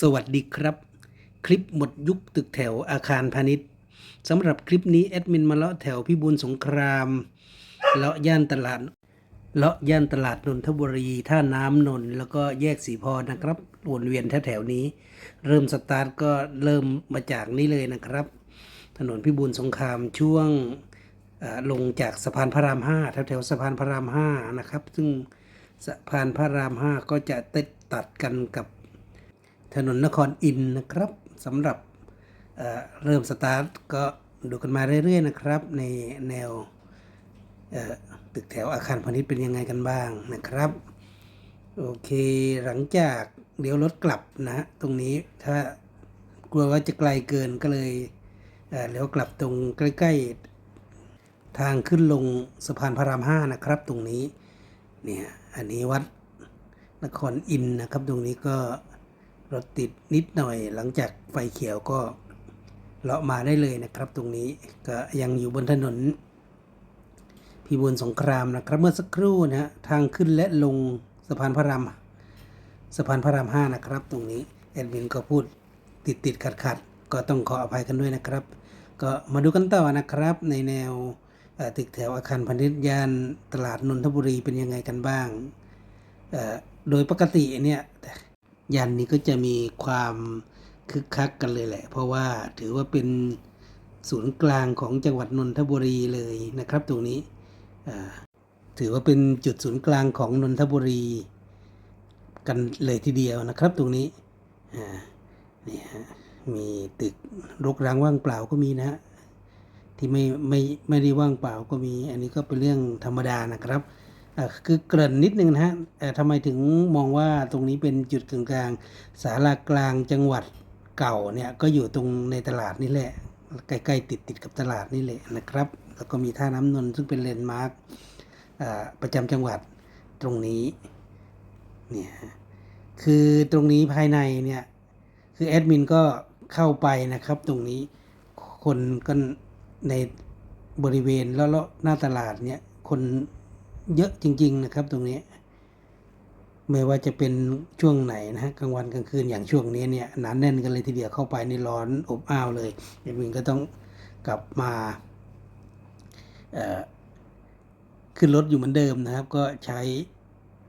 สวัสดีครับ คลิปหมดยุคตึกแถวอาคารพาณิชย์สำหรับคลิปนี้แอดมินมาเลาะแถวพิบูลสงครามเลาะย่านตลาดเลาะย่านตลาดนนทบุรีท่าน้ำนนท์แล้วก็แยกสีพรนะครับวนเวียนแถวๆนี้ เริ่มสตาร์ทก็เริ่มมาจากนี้เลยนะครับ ถนนพิบูลสงครามช่วงลงจากสะพานพระรามห้าแถวๆสะพานพระรามห้านะครับ ซึ่งสะพานพระรามห้าก็จะติดตัดกันกับ ถนนนครอินนะครับสำหรับเเริ่มสตาร์ทก็ดูกันมาเรื่อยๆนะครับ ในแนวตึกแถวอาคารพาณิชย์เป็นยังไงกันบ้างนะครับ โอเคหลังจากเลี้ยวรถกลับนะตรงนี้ถ้ากลัวว่าจะไกลเกินก็เลยเเลี้ยวกลับตรงใกล้ๆ ทางขึ้นลงสะพานพระรามห้านะครับ ตรงนี้เนี่ยอันนี้วัดนครอินนะครับ ตรงนี้ก็ รถติดนิดหน่อย หลังจากไฟเขียวก็เลาะมาได้เลยนะครับ ตรงนี้ก็ยังอยู่บนถนนพิบูลสงครามนะครับ เมื่อสักครู่นะฮะทางขึ้นและลงสะพานพระรามสะพานพระรามห้านะครับ ตรงนี้แอดมินก็พูดติดติดขัดขัดก็ต้องขออภัยกันด้วยนะครับ ก็มาดูกันต่อนะครับ ในแนวตึกแถวอาคารพาณิชย์ย่านตลาดนนทบุรีเป็นยังไงกันบ้าง โดยปกติเนี่ย ย่านนี้ก็จะมีความคึกคักกันเลยแหละ เพราะว่าถือว่าเป็นศูนย์กลางของจังหวัดนนทบุรีเลยนะครับ ตรงนี้ถือว่าเป็นจุดศูนย์กลางของนนทบุรี กันเลยทีเดียวนะครับ ตรงนี้นี่ฮะมีตึกรกร้างว่างเปล่าก็มีนะฮะที่ไม่ไม่ไม่ได้ว่างเปล่าก็มี อันนี้ก็เป็นเรื่องธรรมดานะครับ คือเกริ่นนิดนึงนะฮะเอ่ทำไมถึงมองว่าตรงนี้เป็นจุดกึ่งกลางศาลากลางจังหวัดเก่าเนี่ยก็อยู่ตรงในตลาดนี่แหละ ใกล้ๆติดติดกับตลาดนี่แหละนะครับ แล้วก็มีท่าน้ำนนท์ซึ่งเป็นเลนด์มาร์คประจำจังหวัดตรงนี้เนี่ยคือตรงนี้ภายในเนี่ยคือแอดมินก็เข้าไปนะครับตรงนี้คนก็ในบริเวณแล้วๆหน้าตลาดเนี่ยคน เยอะจริง ๆนะครับ ตรงนี้ ไม่ว่าจะเป็นช่วงไหนนะฮะกลางวันกลางคืนอย่างช่วงนี้เนี่ยหนาแน่นกันเลยทีเดียวเข้าไปในร้อนอบอ้าวเลยแอดมินก็ต้องกลับมาขึ้นรถอยู่เหมือนเดิมนะครับ ก็ใช้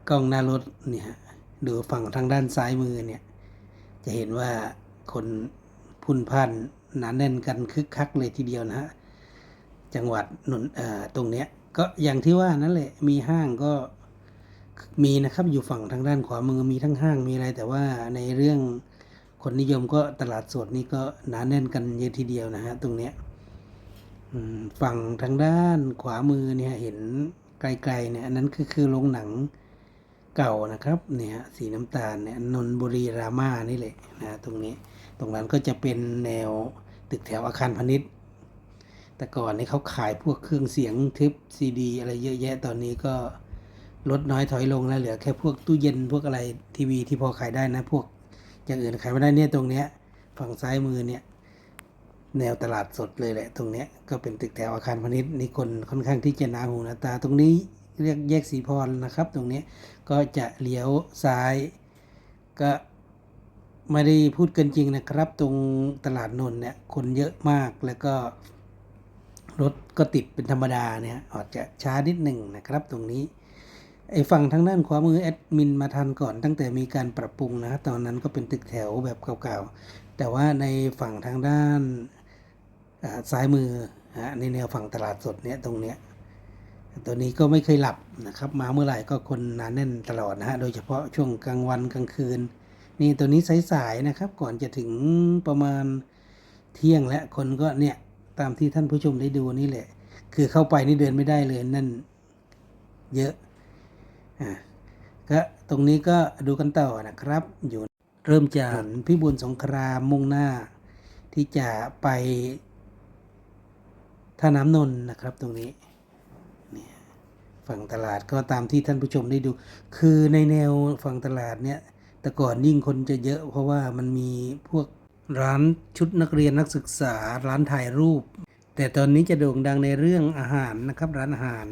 กล้องหน้ารถเนี่ยดูฝั่งทางด้านซ้ายมือเนี่ย จะเห็นว่าคนพุ่นพล่านหนาแน่นกันคึกคักเลยทีเดียวนะฮะจังหวัดนนตรงเนี้ย ก็อย่างที่ว่านั่นแหละ มีห้างก็มีนะครับอยู่ฝั่งทางด้านขวามือมีทั้งห้างมีอะไร แต่ว่าในเรื่องคนนิยมก็ตลาดสดนี่ก็หนาแน่นกันเยอะทีเดียวนะฮะตรงเนี้ยฝั่งทางด้านขวามือเนี่ยเห็นไกลๆเนี่ยอันนั้นคือคือโรงหนังเก่านะครับเนี่ยสีน้ำตาลเนี่ยนนบุรีรามานี่แหละนะตรงนี้ตรงนั้นก็จะเป็นแนวตึกแถวอาคารพาณิชย์ แต่ก่อนนี่เขาขายพวกเครื่องเสียงทิปซีดี อะไรเยอะแยะตอนนี้ก็ลดน้อยถอยลงแล้วเหลือแค่พวกตู้เย็นพวกอะไรทีวีที่พอขายได้นะ พวกอย่างอื่นขายไม่ได้เนี่ยตรงเนี้ยฝั่งซ้ายมือเนี่ยแนวตลาดสดเลยแหละ ตรงเนี้ยก็เป็นตึกแถวอาคารพาณิชย์นี่คนค่อนข้างที่จะหนาหูหนาตา ตรงนี้เรียกแยกสีพรนะครับ ตรงเนี้ยก็จะเลี้ยวซ้าย ก็ไม่ได้พูดกินจริงนะครับ ตรงตลาดนนท์เนี่ยคนเยอะมากแล้วก็ รถก็ติดเป็นธรรมดาเนี่ยอาจจะช้านิดหนึ่งนะครับตรงนี้ไอ้ฝั่งทางด้านขวามือแอดมินมาทันก่อนตั้งแต่มีการปรับปรุงนะตอนนั้นก็เป็นตึกแถวแบบเก่าๆ แต่ว่าในฝั่งทางด้านอ่าซ้ายมือฮะในแนวฝั่งตลาดสดเนี่ยตรงเนี้ยตัวนี้ก็ไม่เคยหลับนะครับ มาเมื่อไหร่ก็คนหนาแน่นตลอดนะฮะโดยเฉพาะช่วงกลางวันกลางคืน นี่ตัวนี้สายๆนะครับ ก่อนจะถึงประมาณเที่ยงและคนก็เนี่ย ตามที่ท่านผู้ชมได้ดูนี่แหละ คือเข้าไปนี่เดินไม่ได้เลยนั่นเยอะอะก็ตรงนี้ก็ดูกันต่อนะครับ อยู่เริ่มจากพิบูลสงครามมุ่งหน้า ที่จะไปท่าน้ำนนท์นะครับตรงนี้ฝั่งตลาดก็ตามที่ท่านผู้ชมได้ดู คือในแนวฝั่งตลาดเนี่ย แต่ก่อนยิ่งคนจะเยอะ เพราะว่ามันมีพวก ร้านชุดนักเรียนนักศึกษาร้านถ่ายรูป แต่ตอนนี้จะโด่งดังในเรื่องอาหารนะครับ ร้านอาหาร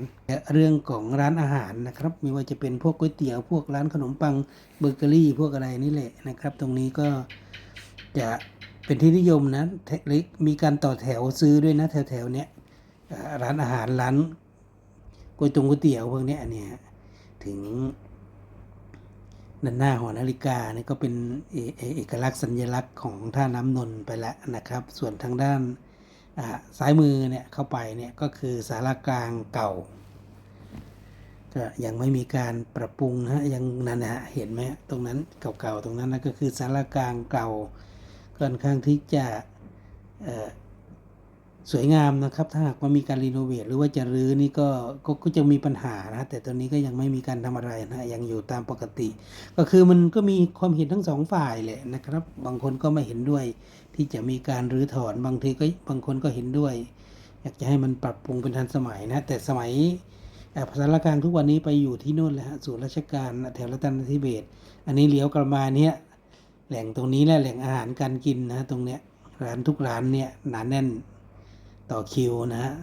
เรื่องของร้านอาหารนะครับไม่ว่าจะเป็นพวกก๋วยเตี๋ยวพวกร้านขนมปังเบเกอรี่ พวกอะไรนี่แหละนะครับ ตรงนี้ก็จะเป็นที่นิยมนะมีการต่อแถวซื้อด้วยนะแถวแถวๆเนี้ยร้านอาหารร้านก๋วยตงก๋วยเตี๋ยวพวกเนี้ยเนี่ยถึง ด้านหน้าหอนาฬิกานี่ก็เป็นเอเอเอกลักษณ์สัญลักษณ์ของท่าน้ำนนท์ไปแล้วนะครับ ส่วนทางด้านซ้ายมือเนี่ยเข้าไปเนี่ยก็คือสารากลางเก่าก็ยังไม่มีการปรับปรุงนะฮะยังนั่นนะฮะเห็นไหมตรงนั้นเก่าๆตรงนั้นนะก็คือสารากลางเก่าค่อนข้างที่จะ สวยงามนะครับ ถ้าหากว่ามีการรีโนเวทหรือว่าจะรื้อนี่ก็ก็ก็จะมีปัญหานะแต่ตอนนี้ก็ยังไม่มีการทำอะไรนะยังอยู่ตามปกติ ก็คือมันก็มีความเห็นทั้งสองฝ่ายแหละนะครับ บางคนก็ไม่เห็นด้วย ที่จะมีการรื้อถอนบางทีก็บางคนก็เห็นด้วย อยากจะให้มันปรับปรุงเป็นทันสมัยนะ แต่สมัยเอ่อภาษารกลางทุกวันนี้ไปอยู่ที่นู่นแล้วฮะศูนย์ราชการแถวรัตนทิเบศอันนี้เลี้ยวกลับมาเนี่ยแหล่งตรงนี้แหละแหล่งอาหารการกินนะตรงเนี้ยร้านทุกร้านเนี่ยหนาแน่น ต่อคิวนะฮะ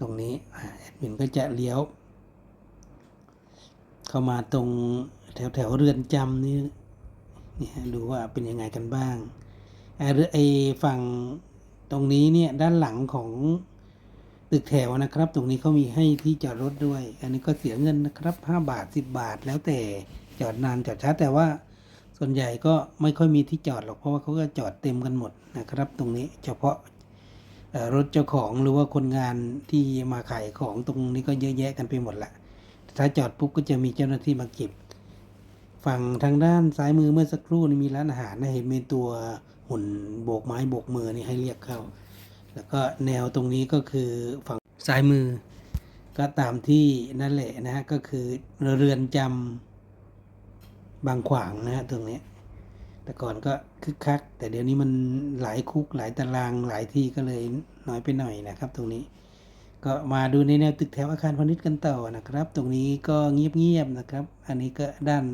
ตรงนี้แอดมินก็จะเลี้ยว เข้ามาตรงแถวแถวเรือนจำนี่นี่ดูว่าเป็นยังไงกันบ้างไอ้เรือไอ้ฝั่งตรงนี้เนี่ยด้านหลังของตึกแถวนะครับ ตรงนี้เขามีให้ที่จอดรถด้วย อันนี้ก็เสียเงินนะครับ 5 บาท 10 บาท แล้วแต่จอดนานจอดช้าแต่ว่าส่วนใหญ่ก็ไม่ค่อยมีที่จอดหรอกเพราะว่าเขาก็จอดเต็มกันหมดนะครับ ตรงนี้เฉพาะ รถเจ้าของหรือว่าคนงานที่มาขายของตรงนี้ก็เยอะแยะกันไปหมดละถ้าจอดปุ๊บก็จะมีเจ้าหน้าที่มาเก็บ ฝั่งทางด้านซ้ายมือเมื่อสักครู่นี่มีร้านอาหารนะเห็นมีตัวหุ่นโบกไม้โบกมือนี่ให้เรียกเข้า แล้วก็แนวตรงนี้ก็คือฝั่งซ้ายมือ ก็ตามที่นั่นแหละนะฮะก็คือเรือนจำบางขวางนะฮะตรงนี้ แต่ก่อนก็คึกคัก แต่เดี๋ยวนี้มันหลายคุกหลายตารางหลายที่ก็เลยน้อยไปหน่อยนะครับ ตรงนี้ ก็มาดูในแนวตึกแถวอาคารพาณิชย์กันต่อนะครับ ตรงนี้ก็เงียบๆนะครับ อันนี้ก็ด้าน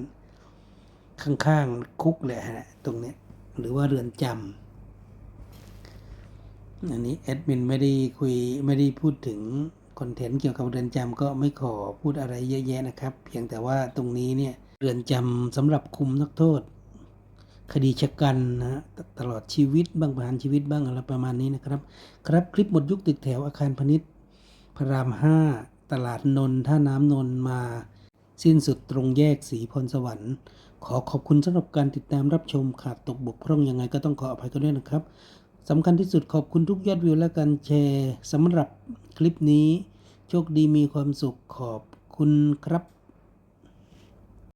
ข้างๆคุกเลยฮะตรงนี้หรือว่าเรือนจำอันนี้แอดมินไม่ได้คุยไม่ได้พูดถึงคอนเทนต์เกี่ยวกับเรือนจำก็ไม่ขอพูดอะไรเยอะแยะนะครับ เพียงแต่ว่าตรงนี้เนี่ยเรือนจำสำหรับคุมนักโทษ คดีชะกันนะฮะตตลอดชีวิตบ้างประหารชีวิตบ้างอะไรประมาณนี้นะครับ ครับคลิปหมดยุคตึกแถวอาคารพาณิชย์พระรามห้าตลาดนนท่าน้ำนนท์มา สิ้นสุดตรงแยกสีพรสวรรค์ ขอขอบคุณสำหรับการติดตามรับชมขาดตกบกพร่องยังไงก็ต้องขออภัยกันด้วยนะครับสำคัญที่สุดขอบคุณทุกยอดวิวและการแชร์สำหรับคลิปนี้ โชคดีมีความสุขขอบคุณครับ